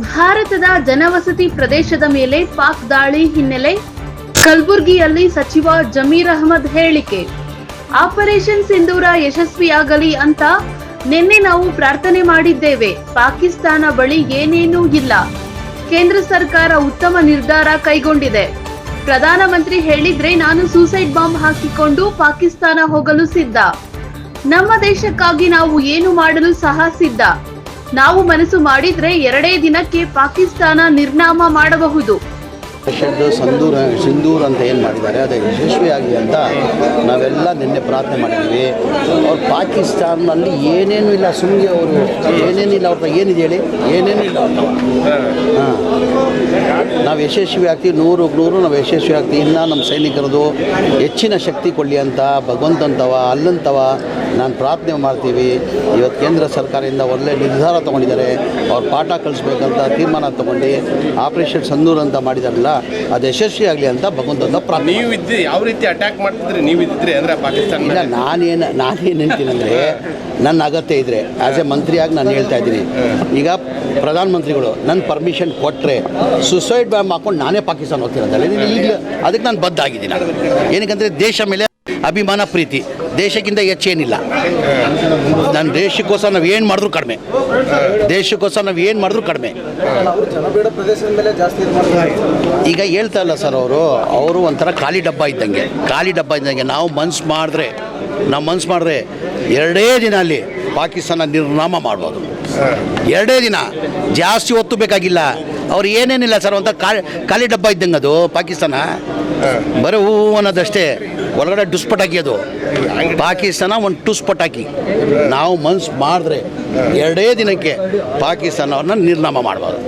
ಭಾರತದ ಜನವಸತಿ ಪ್ರದೇಶದ ಮೇಲೆ ಪಾಕ್ ದಾಳಿ ಹಿನ್ನೆಲೆ ಕಲಬುರಗಿಯಲ್ಲಿ ಸಚಿವ ಜಮೀರ್ ಅಹಮದ್ ಹೇಳಿಕೆ. ಆಪರೇಷನ್ ಸಿಂಧೂರ ಯಶಸ್ವಿಯಾಗಲಿ ಅಂತ ನಿನ್ನೆ ನಾವು ಪ್ರಾರ್ಥನೆ ಮಾಡಿದ್ದೇವೆ. ಪಾಕಿಸ್ತಾನ ಬಳಿ ಏನೇನೂ ಇಲ್ಲ. ಕೇಂದ್ರ ಸರ್ಕಾರ ಉತ್ತಮ ನಿರ್ಧಾರ ಕೈಗೊಂಡಿದೆ. ಪ್ರಧಾನಮಂತ್ರಿ ಹೇಳಿದ್ರೆ ನಾನು ಸೂಸೈಡ್ ಬಾಂಬ್ ಹಾಕಿಕೊಂಡು ಪಾಕಿಸ್ತಾನ ಹೋಗಲು ಸಿದ್ಧ. ನಮ್ಮ ದೇಶಕ್ಕಾಗಿ ನಾವು ಏನು ಮಾಡಲು ಸಹ ಸಿದ್ಧ. ನಾವು ಮನಸ್ಸು ಮಾಡಿದ್ರೆ ಎರಡೇ ದಿನಕ್ಕೆ ಪಾಕಿಸ್ತಾನ ನಿರ್ನಾಮ ಮಾಡಬಹುದು. ಶೆಡ್ಡು ಸಂದೂರ, ಸಿಂಧೂರ್ ಅಂತ ಏನು ಮಾಡಿದ್ದಾರೆ, ಅದು ಯಶಸ್ವಿಯಾಗಲಿ ಅಂತ ನಾವೆಲ್ಲ ನಿನ್ನೆ ಪ್ರಾರ್ಥನೆ ಮಾಡಿದ್ದೀವಿ. ಅವ್ರು ಪಾಕಿಸ್ತಾನಲ್ಲಿ ಏನೇನು ಇಲ್ಲ, ಸುಮ್ಗೆ ಅವರು ಏನೇನಿಲ್ಲ ಅವ್ರ ಏನಿದೆ ಹೇಳಿ? ಏನೇನು ಇಲ್ಲ. ಹಾಂ. ನಾವು ಯಶಸ್ವಿ ಆಗ್ತೀವಿ, ನೂರು ನೂರು ನಾವು ಯಶಸ್ವಿ ಆಗ್ತೀವಿ. ಇನ್ನು ನಮ್ಮ ಸೈನಿಕರದು ಹೆಚ್ಚಿನ ಶಕ್ತಿ ಕೊಡಲಿ ಅಂತ, ಭಗವಂತಂತವ, ಅಲ್ಲಂತವ ನಾನು ಪ್ರಾರ್ಥನೆ ಮಾಡ್ತೀವಿ. ಇವತ್ತು ಕೇಂದ್ರ ಸರ್ಕಾರದಿಂದ ಒಳ್ಳೆ ನಿರ್ಧಾರ ತೊಗೊಂಡಿದ್ದಾರೆ. ಅವ್ರು ಪಾಠ ಕಲಿಸ್ಬೇಕಂತ ತೀರ್ಮಾನ ತೊಗೊಂಡು ಆಪರೇಷನ್ ಸಂದೂರ್ ಅಂತ ಮಾಡಿದಾರಲ್ಲ ಅದು ಯಶಸ್ವಿ ಆಗಲಿ ಅಂತ ಭಗವಂತನ ಪ್ರಾರ್ಥನೆ ನೀವು ಇದ್ದಿ ಯಾವ ರೀತಿ ಅಟ್ಯಾಕ್ ಮಾಡ್ತಿದ್ರಿ ನೀವು ಇದ್ದಿದ್ರಿ ಅಂದ್ರೆ ಪಾಕಿಸ್ತಾನ ಇಲ್ಲ ನಾನೇನು ನಾನೇನು ಹೇಳ್ತೀನಿ ಅಂದರೆ ನನ್ನ ಅಗತ್ಯ ಇದ್ದರೆ ಆ್ಯಸ್ ಎ ಮಂತ್ರಿಯಾಗಿ ನಾನು ಹೇಳ್ತಾ ಇದ್ದೀನಿ. ಈಗ ಪ್ರಧಾನಮಂತ್ರಿಗಳು ನನ್ನ ಪರ್ಮಿಷನ್ ಕೊಟ್ಟರೆ ಸುಸೈಡ್ ಬ್ಯಾಮ್ ಹಾಕೊಂಡು ನಾನೇ ಪಾಕಿಸ್ತಾನ ಹೋಗ್ತಿರೋದಲ್ಲ ಈಗ ಅದಕ್ಕೆ ನಾನು ಬದ್ಧ ಆಗಿದ್ದೀನಿ. ಏನಕ್ಕಂದರೆ ದೇಶ ಮೇಲೆ ಅಭಿಮಾನ, ಪ್ರೀತಿ. ದೇಶಕ್ಕಿಂತ ಹೆಚ್ಚೇನಿಲ್ಲ. ನನ್ನ ದೇಶಕ್ಕೋಸ್ಕರ ನಾವು ಏನು ಮಾಡಿದ್ರು ಕಡಿಮೆ. ದೇಶಕ್ಕೋಸ್ಕರ ನಾವು ಏನು ಮಾಡಿದ್ರು ಕಡಿಮೆ. ಈಗ ಹೇಳ್ತಾ ಇಲ್ಲ ಸರ್ ಅವರು. ಅವರು ಒಂಥರ ಖಾಲಿ ಡಬ್ಬ ಇದ್ದಂಗೆ. ಖಾಲಿ ಡಬ್ಬ ಇದ್ದಂಗೆ. ನಾವು ಮನ್ಸು ಮಾಡಿದ್ರೆ, ನಾವು ಮನ್ಸು ಮಾಡಿದ್ರೆ ಎರಡೇ ದಿನ ಅಲ್ಲಿ ಪಾಕಿಸ್ತಾನ ನಿರ್ನಾಮ ಮಾಡ್ಬೋದು. ಎರಡೇ ದಿನ. ಜಾಸ್ತಿ ಹೊತ್ತು ಬೇಕಾಗಿಲ್ಲ. ಅವ್ರು ಏನೇನಿಲ್ಲ ಸರ್ ಒಂಥರ ಖಾಲಿ ಖಾಲಿ ಡಬ್ಬ ಇದ್ದಂಗೆ ಅದು ಪಾಕಿಸ್ತಾನ. ಬರೀ ಹೂವು ಅನ್ನೋದಷ್ಟೇ ಒಳಗಡೆ ಡುಸ್ಪಟ್ ಅದು. ಪಾಕಿಸ್ತಾನ ಒಂದು ಟುಸ್ ಹಾಕಿ ನಾವು ಮನ್ಸು ಮಾಡಿದ್ರೆ ಎರಡೇ ದಿನಕ್ಕೆ ಪಾಕಿಸ್ತಾನವ್ರನ್ನ ನಿರ್ನಾಮ ಮಾಡ್ಬೋದು.